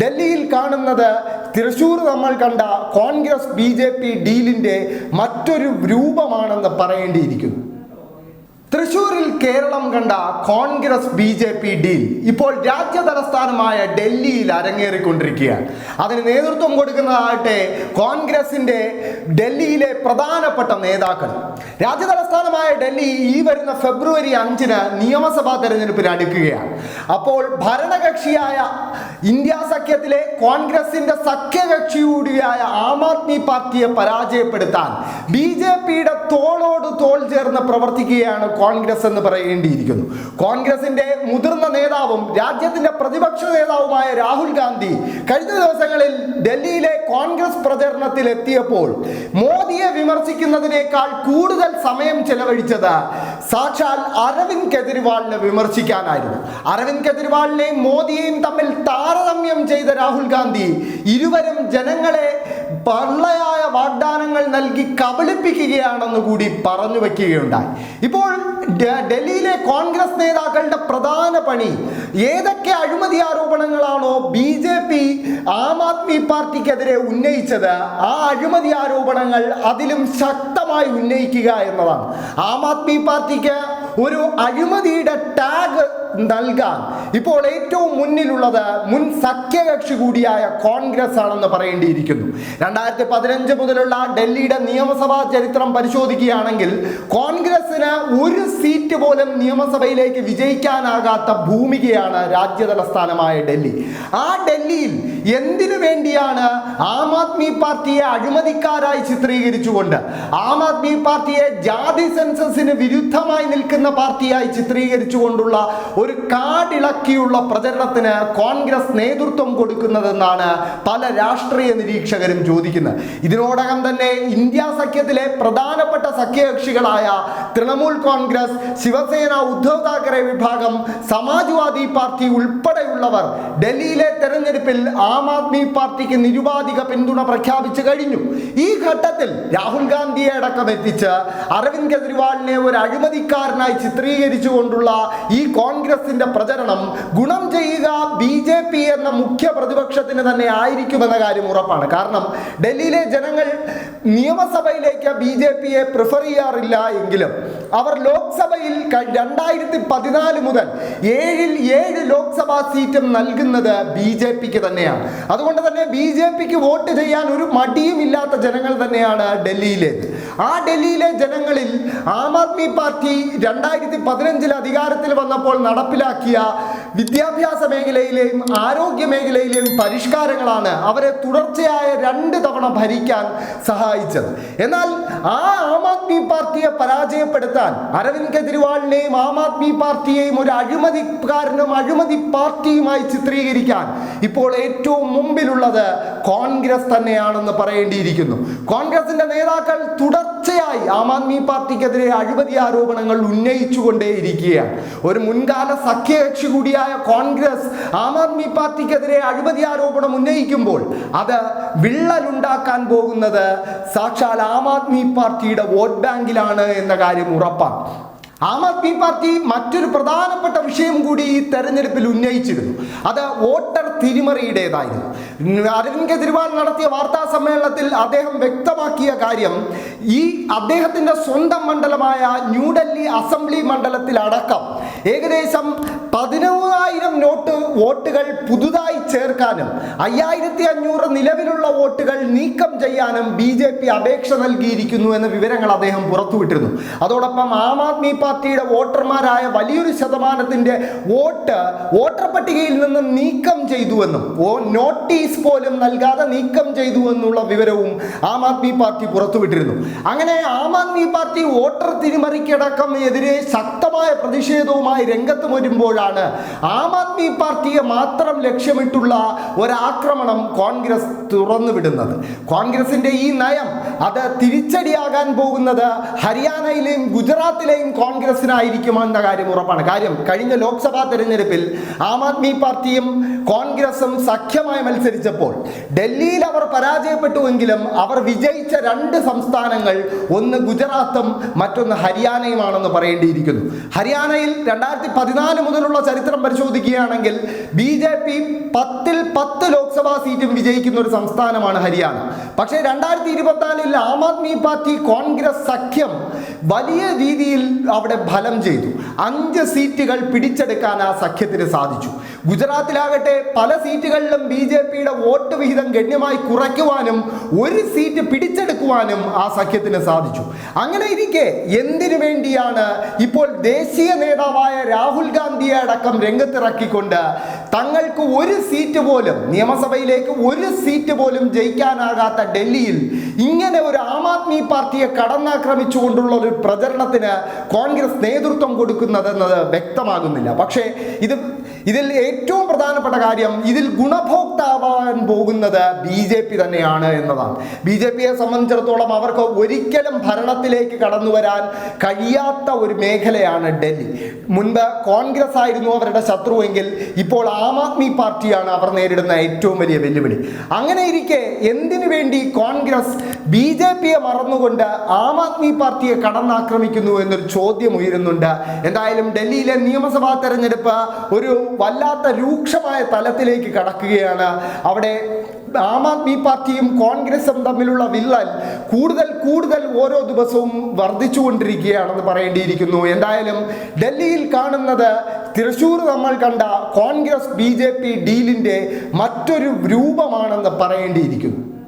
ഡൽഹിയിൽ കാണുന്നത് തൃശൂർ നമ്മൾ കണ്ട കോൺഗ്രസ് ബി ജെ പി ഡീലിന്റെ മറ്റൊരു രൂപമാണെന്ന് പറയേണ്ടിയിരിക്കുന്നു. തൃശൂരിൽ കേരളം കണ്ട Congress B J P deal ഇപ്പോൾ രാജ്യ തലസ്ഥാനമായ ഡൽഹിയിൽ അരങ്ങേറിക്കൊണ്ടിരിക്കുകയാണ്. അതിന് നേതൃത്വം കൊടുക്കുന്നതാകട്ടെ കോൺഗ്രസിന്റെ ഡൽഹിയിലെ പ്രധാനപ്പെട്ട നേതാക്കൾ. രാജ്യ തലസ്ഥാനമായ ഡൽഹി ഈ വരുന്ന ഫെബ്രുവരി അഞ്ചിന് നിയമസഭാ തെരഞ്ഞെടുപ്പിന് അടുക്കുകയാണ്. അപ്പോൾ ഭരണകക്ഷിയായ ഇന്ത്യ സഖ്യത്തിലെ കോൺഗ്രസിന്റെ സഖ്യകക്ഷി കൂടിയായ ആം ആദ്മി പാർട്ടിയെ പരാജയപ്പെടുത്താൻ ബി ജെ പിയുടെ തോളോട് തോൾ ചേർന്ന് പ്രവർത്തിക്കുകയാണ് കോൺഗ്രസ് എന്ന് പറയേണ്ടിയിരിക്കുന്നു. കോൺഗ്രസിന്റെ മുതിർന്ന നേതാവും രാജ്യത്തിന്റെ പ്രതിപക്ഷ നേതാവുമായ രാഹുൽ ഗാന്ധി കഴിഞ്ഞ ദിവസങ്ങളിൽ ഡൽഹിയിലെ കോൺഗ്രസ് പ്രചരണത്തിൽ എത്തിയപ്പോൾ മോദിയെ വിമർശിക്കുന്നതിനേക്കാൾ കൂടുതൽ സമയം ചെലവഴിച്ചത് സാക്ഷാൽ അരവിന്ദ് കെജ്രിവാളിനെ വിമർശിക്കാനായിരുന്നു. അരവിന്ദ് കെജ്രിവാളിനെയും മോദിയെയും തമ്മിൽ താരതമ്യം ചെയ്ത രാഹുൽ ഗാന്ധി ഇരുവരും ജനങ്ങളെ പള്ളയായ വാഗ്ദാനങ്ങൾ നൽകി കബളിപ്പിക്കുകയാണെന്ന് കൂടി പറഞ്ഞു വയ്ക്കുകയുണ്ടായി ഇപ്പോൾ ഡൽഹിയിലെ കോൺഗ്രസ് നേതാക്കളുടെ പ്രധാന പണി ഏതൊക്കെ അഴിമതി ആരോപണങ്ങളാണോ B J P Aam Aadmi പാർട്ടിക്കെതിരെ ഉന്നയിച്ചത് ആ അഴിമതി ആരോപണങ്ങൾ അതിലും ശക്തമായി ഉന്നയിക്കുക എന്നതാണ്. ആം ആദ്മി പാർട്ടിക്ക് ഒരു അഴിമതിയുടെ ടാഗ് നൽകാൻ ഇപ്പോൾ ഏറ്റവും മുന്നിലുള്ളത് മുൻ സഖ്യകക്ഷി കൂടിയായ കോൺഗ്രസ് ആണെന്ന് പറയേണ്ടിയിരിക്കുന്നു. രണ്ടായിരത്തി പതിനഞ്ച് മുതലുള്ള ഡൽഹിയുടെ നിയമസഭാ ചരിത്രം പരിശോധിക്കുകയാണെങ്കിൽ കോൺഗ്രസിന് ഒരു സീറ്റ് പോലും നിയമസഭയിലേക്ക് വിജയിക്കാനാകാത്ത ഭൂമികയാണ് രാജ്യതലസ്ഥാനമായ ഡൽഹി. ആ ഡൽഹിയിൽ എന്തിനു വേണ്ടിയാണ് ആം ആദ്മി പാർട്ടിയെ അഴിമതിക്കാരായി ചിത്രീകരിച്ചുകൊണ്ട് ആം ആദ്മി പാർട്ടിയെ ജാതി സെൻസസിന് വിരുദ്ധമായി നിൽക്കുന്ന പാർട്ടിയായി ചിത്രീകരിച്ചുകൊണ്ടുള്ള ഒരു കാടിളക്കിയുള്ള പ്രചരണത്തിന് കോൺഗ്രസ് നേതൃത്വം കൊടുക്കുന്നതെന്നാണ് പല രാഷ്ട്രീയ നിരീക്ഷകരും ചോദിക്കുന്നത്. ഇതിനോടകം തന്നെ ഇന്ത്യ സഖ്യത്തിലെ പ്രധാനപ്പെട്ട സഖ്യകക്ഷികളായ തൃണമൂൽ കോൺഗ്രസ് ശിവസേന ഉദ്ധവ് താക്കറെ വിഭാഗം സമാജ്വാദി പാർട്ടി ഉൾപ്പെടെയുള്ളവർ ഡൽഹിയിലെ തെരഞ്ഞെടുപ്പിൽ ആം ആദ്മി പാർട്ടിക്ക് നിരുപാധിക പിന്തുണ പ്രഖ്യാപിച്ചു കഴിഞ്ഞു. ഈ ഘട്ടത്തിൽ രാഹുൽ ഗാന്ധിയെ അടക്കം എത്തിച്ച് അരവിന്ദ് കെജ്രിവാളിനെ ഒരു അഴിമതിക്കാരനായി ചിത്രീകരിച്ചുകൊണ്ടുള്ള ഈ കോൺഗ്രസിന്റെ പ്രചരണം ഗുണം ചെയ്യുക ബി ജെ പി എന്ന മുഖ്യ പ്രതിപക്ഷത്തിന് തന്നെ ആയിരിക്കുമെന്ന കാര്യം ഉറപ്പാണ്. കാരണം ഡൽഹിയിലെ ജനങ്ങൾ നിയമസഭയിലേക്ക് ബി ജെ പിയെ പ്രിഫർ ചെയ്യാറില്ല എങ്കിലും അവർ ലോക്സഭയിൽ രണ്ടായിരത്തി പതിനാല് മുതൽ ഏഴിൽ ഏഴ് ലോക്സഭാ സീറ്റും നൽകുന്നത് ബി ജെ പിക്ക് തന്നെയാണ്. അതുകൊണ്ട് തന്നെ ബി ജെ പിക്ക് വോട്ട് ചെയ്യാൻ ഒരു മടിയും ഇല്ലാത്ത ജനങ്ങൾ തന്നെയാണ് ഡൽഹിയിലേത്. ആ ഡൽഹിയിലെ ജനങ്ങളിൽ ആം ആദ്മി പാർട്ടി രണ്ടായിരത്തി പതിനഞ്ചിൽ അധികാരത്തിൽ വന്നപ്പോൾ നടപ്പിലാക്കിയ വിദ്യാഭ്യാസ മേഖലയിലെയും ആരോഗ്യ മേഖലയിലെയും പരിഷ്കാരങ്ങളാണ് അവരെ തുടർച്ചയായ രണ്ട് തവണ ഭരിക്കാൻ സഹായിച്ചത്. എന്നാൽ ആ ആം ആദ്മി പാർട്ടിയെ പരാജയപ്പെടുത്താൻ അരവിന്ദ് കെജ്രിവാളിനെയും ആം ആദ്മി പാർട്ടിയെയും ഒരു അഴിമതിക്കാരനും അഴിമതി പാർട്ടിയുമായി ചിത്രീകരിക്കാൻ ഇപ്പോൾ ഏറ്റവും മുമ്പിലുള്ളത് കോൺഗ്രസ് തന്നെയാണെന്ന് പറയേണ്ടിയിരിക്കുന്നു. കോൺഗ്രസിന്റെ നേതാക്കൾ തുടർച്ചയായി ആം ആദ്മി പാർട്ടിക്കെതിരെ അഴിമതി ആരോപണങ്ങൾ ഉന്നയിച്ചുകൊണ്ടേയിരിക്കുകയാണ്. ഒരു മുൻകാല സഖ്യകക്ഷി കൂടിയായ കോൺഗ്രസ് ആം ആദ്മി പാർട്ടിക്കെതിരെ അഴിമതി ആരോപണം ഉന്നയിക്കുമ്പോൾ അത് വിള്ളലുണ്ടാക്കാൻ പോകുന്നത് സാക്ഷാൽ ആം ആദ്മി പാർട്ടിയുടെ വോട്ട് ബാങ്കിലാണ് എന്ന കാര്യം ഉറപ്പാണ്. ആം ആദ്മി പാർട്ടി മറ്റൊരു പ്രധാനപ്പെട്ട വിഷയം കൂടി ഈ തെരഞ്ഞെടുപ്പിൽ ഉന്നയിച്ചിരുന്നു. അത് വോട്ടർ തിരിമറിയുടേതായിരുന്നു. അരവിന്ദ് കെജ്രിവാൾ നടത്തിയ വാർത്താ സമ്മേളനത്തിൽ അദ്ദേഹം വ്യക്തമാക്കിയ കാര്യം ഈ അദ്ദേഹത്തിന്റെ സ്വന്തം മണ്ഡലമായ ന്യൂഡൽഹി അസംബ്ലി മണ്ഡലത്തിൽ അടക്കം ഏകദേശം പതിനൂറായിരം നോട്ട് വോട്ടുകൾ പുതുതായി ചേർക്കാനും അയ്യായിരത്തി അഞ്ഞൂറ് നിലവിലുള്ള വോട്ടുകൾ നീക്കം ചെയ്യാനും ബി ജെ പി അപേക്ഷ നൽകിയിരിക്കുന്നു എന്ന വിവരങ്ങൾ അദ്ദേഹം പുറത്തുവിട്ടിരുന്നു. അതോടൊപ്പം ആം ആദ്മി പാർട്ടിയുടെ വോട്ടർമാരായ വലിയൊരു ശതമാനത്തിന്റെ വോട്ട് വോട്ടർ പട്ടികയിൽ നിന്ന് നീക്കം ചെയ്തുവെന്നും നോട്ടീസ് പോലും നൽകാതെ നീക്കം ചെയ്തു എന്നുള്ള വിവരവും ആം ആദ്മി പാർട്ടി പുറത്തുവിട്ടിരുന്നു. അങ്ങനെ ആം ആദ്മി പാർട്ടി വോട്ടർ തിരിമറിക്കടക്കം എതിരെ ശക്തമായ പ്രതിഷേധവുമായി രംഗത്ത് വരുമ്പോഴാണ് ആം ആദ്മി പാർട്ടിയെ മാത്രം ലക്ഷ്യമിട്ടുള്ള ഒരാക്രമണം കോൺഗ്രസ് തുറന്നുവിടുന്നത്. കോൺഗ്രസിന്റെ ഈ നയം അത് തിരിച്ചടിയാകാൻ പോകുന്നത് ഹരിയാനയിലെയും ഗുജറാത്തിലെയും കോൺഗ്രസിനായിരിക്കുമെന്ന കാര്യം ഉറപ്പാണ്. കാര്യം കഴിഞ്ഞ ലോക്സഭാ തെരഞ്ഞെടുപ്പിൽ ആം ആദ്മി പാർട്ടിയും കോൺഗ്രസും സഖ്യമായി മത്സരിച്ചപ്പോൾ ഡൽഹിയിൽ അവർ പരാജയപ്പെട്ടുവെങ്കിലും അവർ വിജയിച്ച രണ്ട് സംസ്ഥാനങ്ങൾ ഒന്ന് ഗുജറാത്തും മറ്റൊന്ന് ഹരിയാനയുമാണെന്ന് പറയേണ്ടിയിരിക്കുന്നു. ഹരിയാനയിൽ രണ്ടായിരത്തി പതിനാല് മുതലുള്ള ചരിത്രം പരിശോധിക്കുകയാണെങ്കിൽ ബി ജെ പി പത്തിൽ പത്ത് ലോക്സഭാ സീറ്റും വിജയിക്കുന്ന ഒരു സംസ്ഥാനമാണ് ഹരിയാന. പക്ഷേ രണ്ടായിരത്തി ഇരുപത്തിനാലിൽ ആം ആദ്മി പാർട്ടി കോൺഗ്രസ് സഖ്യം വലിയ രീതിയിൽ അവിടെ ഫലം ചെയ്തു. അഞ്ച് സീറ്റുകൾ പിടിച്ചെടുക്കാൻ ആ സഖ്യത്തിന് സാധിച്ചു. ഗുജറാത്തിലാകട്ടെ പല സീറ്റുകളിലും ബി ജെ പിയുടെ വോട്ട് വിഹിതം ഗണ്യമായി കുറയ്ക്കുവാനും ഒരു സീറ്റ് പിടിച്ചെടുക്കുവാനും ആ സഖ്യത്തിന് സാധിച്ചു. അങ്ങനെ ഇരിക്കെ എന്തിനു വേണ്ടിയാണ് ഇപ്പോൾ ദേശീയ നേതാവായ രാഹുൽ ഗാന്ധിയെ അടക്കം രംഗത്തിറക്കിക്കൊണ്ട് തങ്ങൾക്ക് ഒരു സീറ്റ് പോലും നിയമസഭയിലേക്ക് ഒരു സീറ്റ് പോലും ജയിക്കാനാകാത്ത ഡൽഹിയിൽ ഇങ്ങനെ ഒരു ആം ആദ്മി പാർട്ടിയെ കടന്നാക്രമിച്ചുകൊണ്ടുള്ള ഒരു പ്രചരണത്തിന് കോൺഗ്രസ് നേതൃത്വം കൊടുക്കുന്നതെന്നത് വ്യക്തമാകുന്നില്ല. പക്ഷേ ഇത് ഇതിൽ ഏറ്റവും പ്രധാനപ്പെട്ട കാര്യം ഇതിൽ ഗുണഭോക്താവാൻ പോകുന്നത് ബി ജെ പി തന്നെയാണ് എന്നതാണ്. ബി ജെ പിയെ സംബന്ധിച്ചിടത്തോളം അവർക്ക് ഒരിക്കലും ഭരണത്തിലേക്ക് കടന്നു വരാൻ കഴിയാത്ത ഒരു മേഖലയാണ് ഡൽഹി. മുൻപ് കോൺഗ്രസ് ആയിരുന്നു അവരുടെ ശത്രുവെങ്കിൽ ഇപ്പോൾ ആദ്മി പാർട്ടിയാണ് അവർ നേരിടുന്ന ഏറ്റവും വലിയ വെല്ലുവിളി. അങ്ങനെ ഇരിക്കെ എന്തിനു വേണ്ടി കോൺഗ്രസ് ബി ജെ പിയെ മറന്നുകൊണ്ട് ആം ആദ്മി പാർട്ടിയെ കടന്നാക്രമിക്കുന്നു എന്നൊരു ചോദ്യം ഉയരുന്നുണ്ട്. എന്തായാലും ഡൽഹിയിലെ നിയമസഭാ തെരഞ്ഞെടുപ്പ് ഒരു വല്ലാത്ത രൂക്ഷമായ തലത്തിലേക്ക് കടക്കുകയാണ്. അവിടെ ആം ആദ്മി പാർട്ടിയും കോൺഗ്രസും തമ്മിലുള്ള വിള്ളൽ കൂടുതൽ കൂടുതൽ ഓരോ ദിവസവും വർദ്ധിച്ചുകൊണ്ടിരിക്കുകയാണെന്ന് പറയേണ്ടിയിരിക്കുന്നു. എന്തായാലും ഡൽഹിയിൽ കാണുന്നത് തൃശൂർ നമ്മൾ കണ്ട കോൺഗ്രസ് ബി ഡീലിന്റെ മറ്റൊരു രൂപമാണെന്ന് പറയേണ്ടിയിരിക്കുന്നു.